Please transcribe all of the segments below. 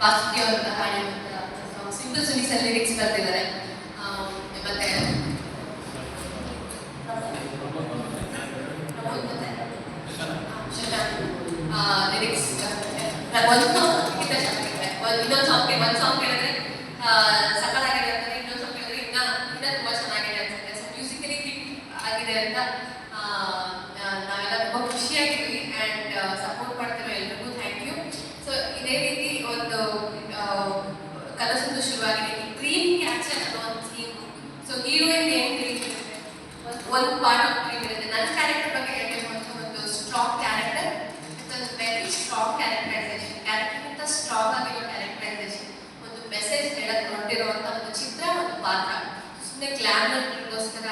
ವಾಸುಕಿ ಅಂತ ಹಾಡಿರುವಂತಹ simple ಸುನೀಸ್ lyrics ಬರ್ತಿದ್ದಾರೆ ಆ, ಮತ್ತೆ ಲಿರಿಕ್ಸ್ ಒಂದು ಒಂದು ಇನ್ನೊಂದು ಸಾಂಗ್ ಒಂದು ಸಾಂಗ್ ಕೇಳಿದ್ರೆ ಸಕ್ಕತ್ತಾಗಿದೆ ಅಂತಾರೆ ಇನ್ನೊಂದು ಸಾಂಗ್ ಕೇಳಿದ್ರೆ ಇನ್ನ ಇನ್ನ ತುಂಬಾ ಚೆನ್ನಾಗಿದೆ ಅನ್ಸುತ್ತೆ ಸೊ ಮ್ಯೂಸಿಕಲಿ ಹಿಟ್ ಆಗಿದೆ ಅಂತ ಆ, ಆ, ನಾವೆಲ್ಲ ತುಂಬಾ ಖುಷಿಯಾಗಿದ್ವಿ ಅಂಡ್ ಸಪೋರ್ಟ್ ಮಾಡ್ತಿರೋ ಎಲ್ರಿಗೂ ಥ್ಯಾಂಕ್ ಯು ಸೊ ಇದೇ ರೀತಿ ಒಂದು ಆ, ಕನಸೊಂದು ಶುರುವಾಗಿದೆ ಡ್ರೀಮ್ ಕ್ಯಾಚರ್ ಅನ್ನೋ ಒಂದು ಥೀಮ್ ಸೊ ಹೀರೋಯಿನ್ ಏನ್ ಡ್ರೀಮ್ ಇರುತ್ತೆ ಒಂದು ಒಂದು ಪಾರ್ಟ್ ಆಫ್ ಡ್ರೀಮ್ ಇರುತ್ತೆ ನನ್ನ ಕ್ಯಾರೆಕ್ಟರ್ ಬಗ್ಗೆ ಹೇಳಬೇಕು ಅಂತ ಒಂದು strong character it's very strong characterization ಕ್ಯಾರೆಕ್ಟರ್ಗಿಂತ strong ಆಗಿರೋ ಕ್ಯಾರೆಕ್ಟರೈಸೇಷನ್ ಒಂದು ಮೆಸೇಜ್ ಹೇಳಕ್ ಹೊರಟಿರುವಂತ ಒಂದು ಚಿತ್ರ ಒಂದು ಪಾತ್ರ ಸುಮ್ಮನೆ ಗ್ಲಾಮರ್ಗೋಸ್ಕರ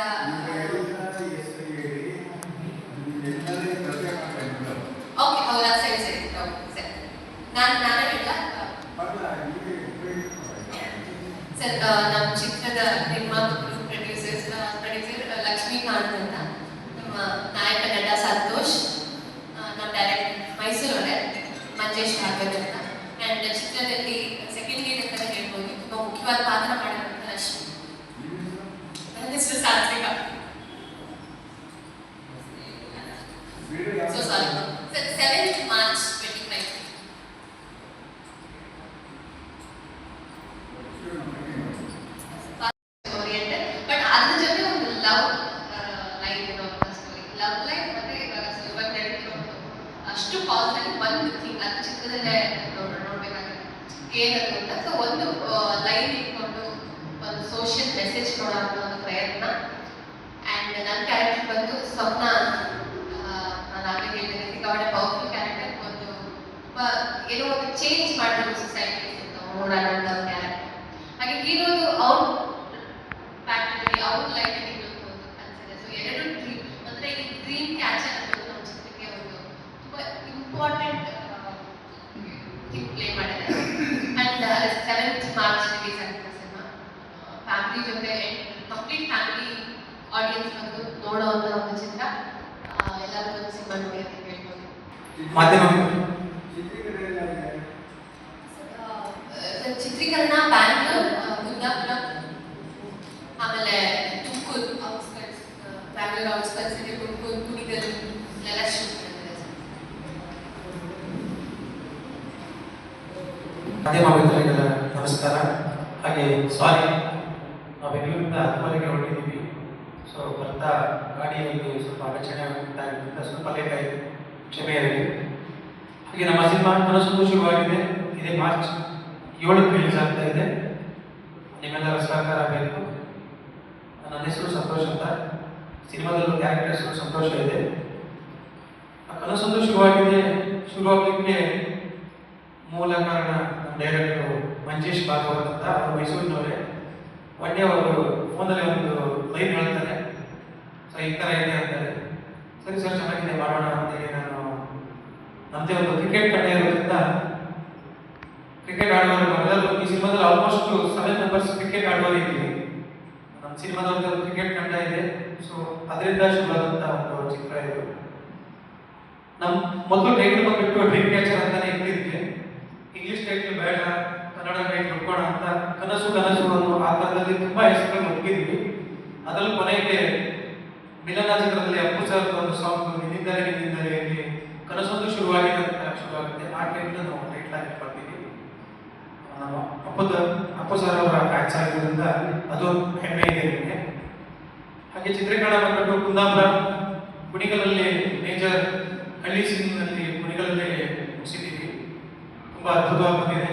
ಓಕೆ ಹೌದಾ ಸರಿ ಸರಿ ಓಕೆ ಸರಿ ನಾನು ನಾನೇ ಹೇಳ ಸರ್ ನಮ್ಮ ಚಿತ್ರದ ನಿರ್ಮಾಪಕರು ಪ್ರೊಡ್ಯೂಸರ್ಸ್ ಪ್ರೊಡ್ಯೂಸರ್ ಲಕ್ಷ್ಮೀಕಾಂತ್ ಅಂತ ನಮ್ಮ ನಾಯಕ ನಟ ಸಂತೋಷ್ ಆ, ನಮ್ಮ ಡೈರೆಕ್ಟರ್ ಮೈಸೂರವರೇ ಮಂಜೇಶ್ ಭಾಗವತ್ ಅಂತ ಆ್ಯಂಡ್ ಚಿತ್ರದಲ್ಲಿ ಸೆಕೆಂಡ್ ಲೀಡ್ ಅಂತಲೇ ಹೇಳ್ಬೋದು ತುಂಬ ಮುಖ್ಯವಾದ ಪಾತ್ರ ಮಾಡಿರುವಂಥ ರಶ್ಮಿ ನನ್ನ ಹೆಸರು Satvika so sorry sir seventh March twenty five oriented but ಅದ್ರ ಜೊತೆ ಒಂದು ಲವ್ ಲೈನ್ ಇರುವಂತ ಸ್ಟೋರಿ ಲವ್ ಲೈನ್ ಮತ್ತೆ ಇವಾಗ ಸಿಲ್ವರ್ ನಡೀತಿರೋದು ಅಷ್ಟು ಪಾಸಿಟಿವ್ ಒಂದು ಥಿಂಗ್ ಅದು ಚಿತ್ರದಲ್ಲೇ ನೋಡ್ ನೋಡ್ಬೇಕಾಗುತ್ತೆ ಅಂತ ಒಂದು ಲೈನ್ ಇಟ್ಕೊಂಡು ಒಂದು ಸೋಷಿಯಲ್ ಮೆಸೇಜ್ ಕೊಡುವಂತ ಒಂದು ಪ್ರಯತ್ನ. ಆ್ಯಂಡ್ ನನ್ನ ಕ್ಯಾರೆಕ್ಟರ್ ಬಂದು ಸ್ವಪ್ನ ನಾನು ಹೇಳಿದ್ದೇನೆ ಸಿಕ್ಕಾಪಟ್ಟೆ ಪವರ್ಫುಲ್ ಕ್ಯಾರೆಕ್ಟರ್ ಒಂದು ಏನೋ ಒಂದು ಚೇಂಜ್ ಮಾಡಬೇಕು ಸೊಸೈಟಿ ಅಂತ ಕ್ಯಾರೆಕ್ಟರ್ ಹಾಗೆ ಹೀರೋದು ಅವ್ರ ಫ್ಯಾಕ್ಟರಿ ಅವ್ರ ಲೈಫಲ್ಲಿ ಇರೋದು ಒಂದು ಕನಸಿದೆ ಸೊ ಎರಡು ಡ್ರೀಮ್ ಅಂದರೆ ಈ ಡ್ರೀಮ್ ಕ್ಯಾಚರ್ ಅನ್ನೋದು ನಮ್ಮ ಚಿತ್ರಕ್ಕೆ ಒಂದು ತುಂಬ ಇಂಪಾರ್ಟೆಂಟ್ ಪ್ಲೇ ಮಾಡಿದೆ ಆ್ಯಂಡ್ ಸೆವೆಂತ್ ಮಾರ್ಚ್ ರಿಲೀಸ್ ಆಗ್ತದೆ ಸಿನಿಮಾ ಫ್ಯಾಮಿಲಿ ಜೊತೆ ಕಂಪ್ಲೀಟ್ ಫ್ಯಾಮಿಲಿ ಆಡಿಯನ್ಸ್ ಬಂದು ನೋಡೋವಂಥ ಒಂದು ಚಿತ್ರ. ಅಂತ ಮಾಧ್ಯಮ. ಚಿತ್ರೀಕರಣ ಬ್ಯಾಂಗ್ಳೂರ್ ಕುಂದಾಪುರ ಆಮೇಲೆ ತುಮಕೂರು ಔಟ್ಸ್ಕಟ್ಸ್ ಬ್ಯಾಂಗ್ಳೂರ್ ಔಟ್ಸ್ಕಟ್ಸ್ ಇದೆ ತುಮಕೂರು ಕುಣಿಗಲ್ ಎಲ್ಲ ಶೂಟ್ ಮಾಡಿದ್ದಾರೆ. ಮಾಧ್ಯಮ ಮಿತ್ರರಿಗೆಲ್ಲ ನಮಸ್ಕಾರ. ಹಾಗೆ ಸಾರಿ ನಾವು ಬೆಂಗಳೂರಿಂದ ಹತ್ತುವರೆಗೆ ಹೊರಟಿದ್ದೀವಿ. ಸೊ ಬರ್ತಾ ಗಾಡಿಯಲ್ಲಿ ಸ್ವಲ್ಪ ಅಡಚಣೆ ಉಂಟಾಗಿದ್ದರಿಂದ ಸ್ವಲ್ಪ ಲೇಟ್ ಆಯಿತು, ಕ್ಷಮೆ ಇರಲಿ. ಹಾಗೆ ನಮ್ಮ ಸಿನಿಮಾ ಕನಸು ಶುರುವಾಗಿದೆ ಇದೇ ಮಾರ್ಚ್ ಏಳಕ್ಕೆ ರಿಲೀಸ್ ಆಗ್ತಾ ಇದೆ. ನಿಮ್ಮೆಲ್ಲರ ಸಹಕಾರ ಬೇಕು. ನನ್ನ ಹೆಸರು ಸಂತೋಷ ಅಂತ. ಸಿನಿಮಾದಲ್ಲಿ ಕ್ಯಾರೆಕ್ಟರ್ ಹೆಸರು ಸಂತೋಷ ಇದೆ. ಕನಸೊಂದು ಶುರುವಾಗಿದೆ ಶುರುವಾಗಲಿಕ್ಕೆ ಮೂಲ ಕಾರಣ ನಮ್ಮ ಡೈರೆಕ್ಟರ್ ಮಂಜೇಶ್ ಭಾಗವತ್ ಅಂತ. ಅವರು ಮೈಸೂರಿನವರೇ. ಒಳ್ಳೆ ಅವರು ಫೋನಲ್ಲಿ ಒಂದು ಲೈನ್ ಹೇಳ್ತಾರೆ. ಈ ಥರ ಇದೆ ಅಂತಾರೆ ಸರಿ ಸರ್, ಚೆನ್ನಾಗಿದೆ, ಮಾಡೋಣ ಅಂತೇಳಿ ನಾನು ನಮ್ಮದೇ ಒಂದು ಕ್ರಿಕೆಟ್ ತಂಡ ಇರೋದ್ರಿಂದ ಕ್ರಿಕೆಟ್ ಆಡುವವರು ಈ ಸಿನಿಮಾದಲ್ಲಿ ಆಲ್ಮೋಸ್ಟ್ ಸೆವೆನ್ ಮೆಂಬರ್ಸ್ ಕ್ರಿಕೆಟ್ ಆಡುವವರು ಇದ್ದೀವಿ. ನಮ್ಮ ಸಿನಿಮಾದಲ್ಲಿ ಒಂದು ಕ್ರಿಕೆಟ್ ತಂಡ ಇದೆ. ಸೊ ಅದರಿಂದ ಶುರುವಾದಂಥ ಒಂದು ಚಿತ್ರ ಇದು. ನಮ್ಮ ಮೊದಲು ಟೈಟಲ್ ಬಂದ್ಬಿಟ್ಟು ಡ್ರೀಮ್ ಕ್ಯಾಚರ್ ಅಂತಾನೆ ಇಟ್ಟಿದ್ವಿ. ಇಂಗ್ಲಿಷ್ ಟೈಟಲ್ ಬೇಡ, ಕನ್ನಡ ಟೈಟಲ್ ಹುಡ್ಕೋಣ ಅಂತ ಕನಸು ಕನಸು ಅನ್ನೋ ಆ ಥರದಲ್ಲಿ ತುಂಬ ಹೆಸರುಗಳು ಹುಡುಕಿದ್ವಿ ಅದರಲ್ಲಿ ಕೊನೆಗೆ ಮಿಲನ ಚಿತ್ರದಲ್ಲಿ ಅಪ್ಪು ಸರ್ ಒಂದು ಸಾಂಗ್ ನಿನ್ನಿಂದಲೇ ನಿನ್ನಿಂದಲೇ ಕನಸೊಂದು ಶುರುವಾಗಿದೆ ಅಂತ ಶುರುವಾಗುತ್ತೆ. ಆ ಟೈಮ್ ನಾವು ಟೈಟ್ಲ್ ಆಗಿ ಇಟ್ಕೊಳ್ತೀವಿ ಅಪ್ಪದ ಅಪ್ಪು ಸರ್ ಅವರ ಮ್ಯಾಚ್ ಆಗಿರೋದ್ರಿಂದ ಅದು ಹೆಮ್ಮೆ ಇದೆ ನಿಮಗೆ. ಹಾಗೆ ಚಿತ್ರೀಕರಣ ಬಂದ್ಬಿಟ್ಟು ಕುಂದಾಪುರ ಕುಣಿಗಲಲ್ಲಿ ಮೇಜರ್ ಹಳ್ಳಿ ಸಿನಿಮಾದಲ್ಲಿ ಕುಣಿಗಲಲ್ಲಿ ಮುಗಿಸಿದ್ದೀವಿ. ತುಂಬ ಅದ್ಭುತವಾಗಿ ಬಂದಿದೆ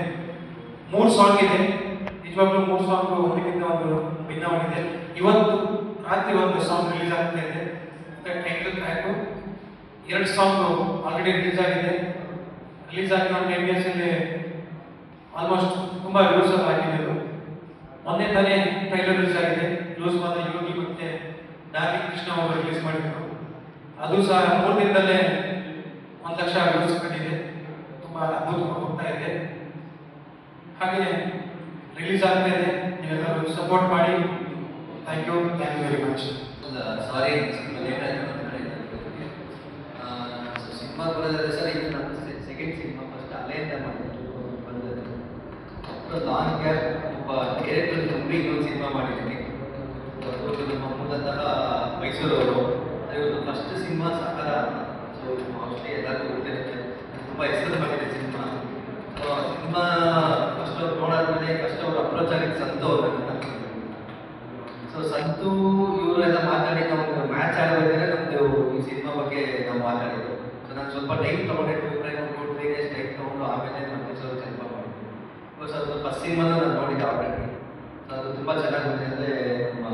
ಮೂರು ಸಾಂಗ್ ಇದೆ. ನಿಜವಾಗ್ಲೂ ಮೂರು ಸಾಂಗ್ ಒಂದಕ್ಕಿಂತ ಒಂದು ಭಿನ್ನವಾಗಿದೆ. ಇವತ್ತು ರಾತ್ರಿ ಒಂದು ಸಾಂಗ್ ರಿಲೀಸ್ ಆಗ್ತಾ ಇದೆ. ಟೈಟಲ್ ಎರಡು ಸಾಂಗ್ ಆಲ್ರೆಡಿ ರಿಲೀಸ್ ಆಗಿದೆ. ರಿಲೀಸ್ ಆಗಿ ಬಿ ಎಸ್ ಎಲ್ಲಿ ಆಲ್ಮೋಸ್ಟ್ ತುಂಬ ವ್ಯೂಸ್ ಆಗಿದೆ ಅದು. ಮೊನ್ನೆ ತಾನೇ ಟ್ರೈಲರ್ ರಿಲೀಸ್ ಆಗಿದೆ. ಯೂಸ್ ಮಾತ್ರ ಯೋಗಿ ಮತ್ತೆ ಡಾರ್ಲಿಂಗ್ ಕೃಷ್ಣ ಅವರು ರಿಲೀಸ್ ಮಾಡಿದ್ರು. ಅದು ಸಹ ಮೂರು ದಿನದಲ್ಲೇ ಒಂದು ಲಕ್ಷ ವ್ಯೂಸ್ ಕಂಡಿದೆ. ತುಂಬ ಅದ್ಭುತವಾಗಿ ಹೋಗ್ತಾ ಇದೆ. ಹಾಗೆ ರಿಲೀಸ್ ಆಗ್ತಾ ಇದೆ. ಸಪೋರ್ಟ್ ಮಾಡಿ. Thank you thank you very much sorry late ಆಯಿತು ಹೇಳಿದ್ದೆ ಸಿನಿಮಾ ಬರೋದ್ರೆ ಸರ್, ಇದು ನಮ್ಮ ಸೆಕೆಂಡ್ ಸಿನಿಮಾ ಫಸ್ಟ್ ಅಲ್ಲೇಂದ ಮಾಡಿದ್ದು ಮಾಡಿದೆ ಲಾಂಗ್ ಗ್ಯಾಪ್ ಒಬ್ಬ ಡೈರೆಕ್ಟರ್ ತುಂಬಿ ಒಂದು ಸಿನಿಮಾ ಮಾಡಿದ್ದೀನಿ. ನಮ್ಮ ಮೂಲತಃ ಮೈಸೂರವರು. ಇವತ್ತು ಫಸ್ಟ್ ಸಿನಿಮಾ ಸಾಕಾರ ಸೊ ಮೋಸ್ಟ್ಲಿ ಎಲ್ಲರಿಗೂ ಗೊತ್ತಿರುತ್ತೆ ತುಂಬ ಹೆಸರು ಮಾಡಿದೆ ಸಿನಿಮಾ ಸೊ ಸಿನಿಮಾ ಫಸ್ಟ್ ಅವ್ರು ನೋಡಾದ್ಮೇಲೆ ಫಸ್ಟ್ ಅವ್ರು ಅಪ್ರೋಚ್ ಆಗಿದ್ದು ಸಂತು ಅವ್ರನ್ನ ಸೊ ಸಂತು ಇವರೆಲ್ಲ ಮಾತಾಡಿ ನಮ್ಗೆ ಮ್ಯಾಚ್ ಆಡಬೇಕಾದ್ರೆ ನಮ್ದು ಈ ಸಿನಿಮಾ ಬಗ್ಗೆ ನಾವು ಮಾತಾಡಿದ್ದು. ಸೊ ನಾನು ಸ್ವಲ್ಪ ಟೈಮ್ ತೊಗೊಂಡೆ two time two three days time ತೊಗೊಂಡು ಆಮೇಲೆ ನಮ್ಮ ಹೆಸರು ಕನ್ಫರ್ಮ್ ಮಾಡಿದ್ದು. ಸೊ ಅದು ಫಸ್ಟ್ ಸಿನಿಮಾನ ನಾನು ನೋಡಿದ್ದೆ ಆಲ್ರೆಡಿ ಸೊ ಅದು ತುಂಬ ಚೆನ್ನಾಗಿ ಬಂದಿದೆ ಅಂದರೆ ನಮ್ಮ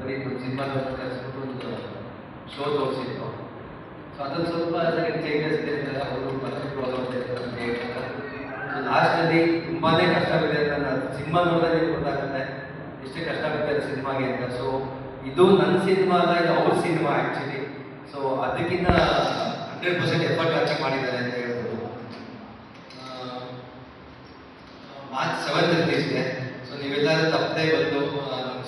ಬರೀ ಸಿನಿಮಾ ಕಲಿಸ್ಬಿಟ್ಟು ಒಂದು ಶೋ ತೋರಿಸಿದ್ದು ಸೊ ಅದೊಂದು ಸ್ವಲ್ಪ ಸರಿ ಚೇಂಜಸ್ ಇದೆ ಅಂತ ಅವರು ಸೊ ಲಾಸ್ಟಲ್ಲಿ ತುಂಬಾ ಕಷ್ಟವಿದೆ ಅಂತ ನಾನು ಸಿನಿಮಾ ನೋಡಿದ್ರೆ ಗೊತ್ತಾಗುತ್ತೆ. ಎಷ್ಟು ಕಷ್ಟ ಆಗುತ್ತೆ ಅದು ಸಿನಿಮಾಗೆ ಅಂತ. ಸೊ ಇದು ನನ್ನ ಸಿನಿಮಾ ಅಲ್ಲ, ಇದು ಅವ್ರ ಸಿನಿಮಾ ಆ್ಯಕ್ಚುಲಿ ಸೊ ಅದಕ್ಕಿಂತ ಹಂಡ್ರೆಡ್ ಪರ್ಸೆಂಟ್ ಎಫರ್ಟ್ ಹಾಕಿ ಮಾಡಿದ್ದಾರೆ ಅಂತ ಹೇಳ್ಬೋದು. ಮಾರ್ಚ್ ಸೆವೆಂತ್ ರಿಲೀಸ್ ಇದೆ ಸೊ ನೀವೆಲ್ಲರೂ ತಪ್ಪದೆ ಬಂದು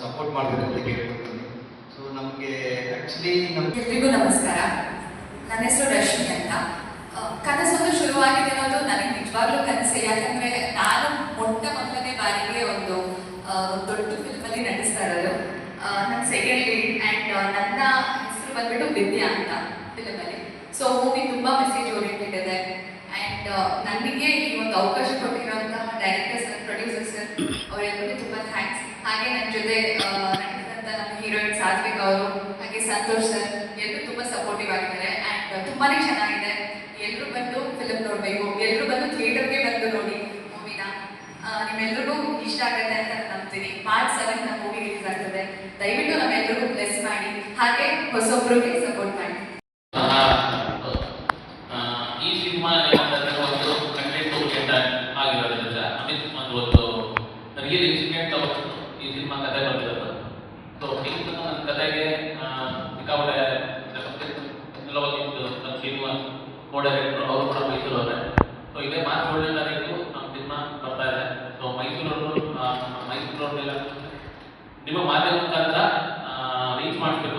ಸಪೋರ್ಟ್ ಮಾಡಬೇಕು ಅಂತ ಕೇಳ್ಕೊಳ್ತೀನಿ ಸೊ ನಮಗೆ ಆ್ಯಕ್ಚುಲಿ ನಮ್ಗೆ ಎಲ್ರಿಗೂ ನಮಸ್ಕಾರ. ನನ್ನ ಹೆಸರು ರಶ್ಮಿ ಅಂತ. ಕನಸೊಂದು ಶುರುವಾಗಿದೆ ಅನ್ನೋದು ನನಗೆ ನಿಜವಾಗ್ಲೂ ಕನಸೇ. ಯಾಕಂದ್ರೆ ನಾನು ಮೊಟ್ಟ ಮೊದಲನೇ ಬಾರಿಗೆ ಒಂದು ಆ, ಒಂದು ದೊಡ್ಡ ಫಿಲ್ಮಲ್ಲಿ ನಟಿಸ್ತಾ ಇರೋದು ನನ್ನ ಸೆಕೆಂಡ್ ಲೀಡ್ ಆ್ಯಂಡ್ ನನ್ನ ಹೆಸರು ಬಂದ್ಬಿಟ್ಟು ವಿದ್ಯಾ ಅಂತ ಫಿಲ್ಮಲ್ಲಿ ಸೊ ಮೂವಿ ತುಂಬ ಮೆಸೇಜ್ ಓರಿಯೆಂಟೆಡ್ ಇದೆ ಆ್ಯಂಡ್ ನನಗೆ ಈ ಒಂದು ಅವಕಾಶ ಕೊಟ್ಟಿರುವಂತಹ ಡೈರೆಕ್ಟರ್ ಸರ್ ಪ್ರೊಡ್ಯೂಸರ್ ಸರ್ ಅವರೆಲ್ಲರಿಗೂ ತುಂಬಾ ಥ್ಯಾಂಕ್ಸ್ ಹಾಗೆ ನನ್ನ ಜೊತೆ ಆ, ನಟಿಸಿದಂಥ ನಮ್ಮ ಹೀರೋಯಿನ್ ಸಾತ್ವಿಕ್ ಅವರು ಹಾಗೆ ಸಂತೋಷ್ ಸರ್ ಎಲ್ಲರೂ ತುಂಬ ಸಪೋರ್ಟಿವ್ ಆಗಿದ್ದಾರೆ. ಆ್ಯಂಡ್ ತುಂಬಾನೇ ಚೆನ್ನಾಗಿದೆ. ಎಲ್ಲರೂ ಬಂದು ಫಿಲಮ್ ನೋಡಬೇಕು. ಎಲ್ಲರೂ ಬಂದು ಥಿಯೇಟರ್ಗೆ ಬಂದು ನೋಡಿ ಮೂವಿನ ನಿಮ್ಮೆಲ್ಲರಿಗೂ ಇಷ್ಟ ಆಗುತ್ತೆ ಅಂತ ನಂಬ್ತೀನಿ. ಮಾರ್ಚ್ ಸೆವೆನ್ ನಮ್ಮ ಮೂವಿ ರಿಲೀಸ್ ಆಗ್ತದೆ. ದಯವಿಟ್ಟು ನಮ್ಮೆಲ್ಲರಿಗೂ ಬ್ಲೆಸ್ ಮಾಡಿ. ಹಾಗೆ ಹೊಸೊಬ್ರಿಗೆ ಸಪೋರ್ಟ್ ಮಾಡಿ. ಈ ಸಿನಿಮಾ ನಿಮ್ಮ ಕತೆ ಬರ್ತಿರೋದು ಸೊ ನಿಮ್ಮ ನನ್ನ ಕತೆಗೆ ಸಿಕ್ಕಾಪಟ್ಟೆ ಕೆಲವೊಂದು ನಮ್ಮ ಶ್ರೀನಿವಾಸ್ ಕೋಡೆ ಹೇಳಿದ್ರು ಅವರು ಕೂಡ ಮೈಸೂರವರೇ. ಸೊ ಇದೇ ಮಾರ್ಚ್ ಏಳನೇ ತಾರೀಕು ನಮ್ಮ ಸಿನಿಮಾ ಬರ್ತಾ ಇದೆ. ಸೊ ಮೈಸೂರವರು ಮೈಸೂರವ್ರನ್ನೆಲ್ಲ ನಿಮ್ಮ ಮಾಧ್ಯಮದ ಮುಖಾಂತರ ರೀಚ್ ಮಾಡಿಸ್ಬೇಕು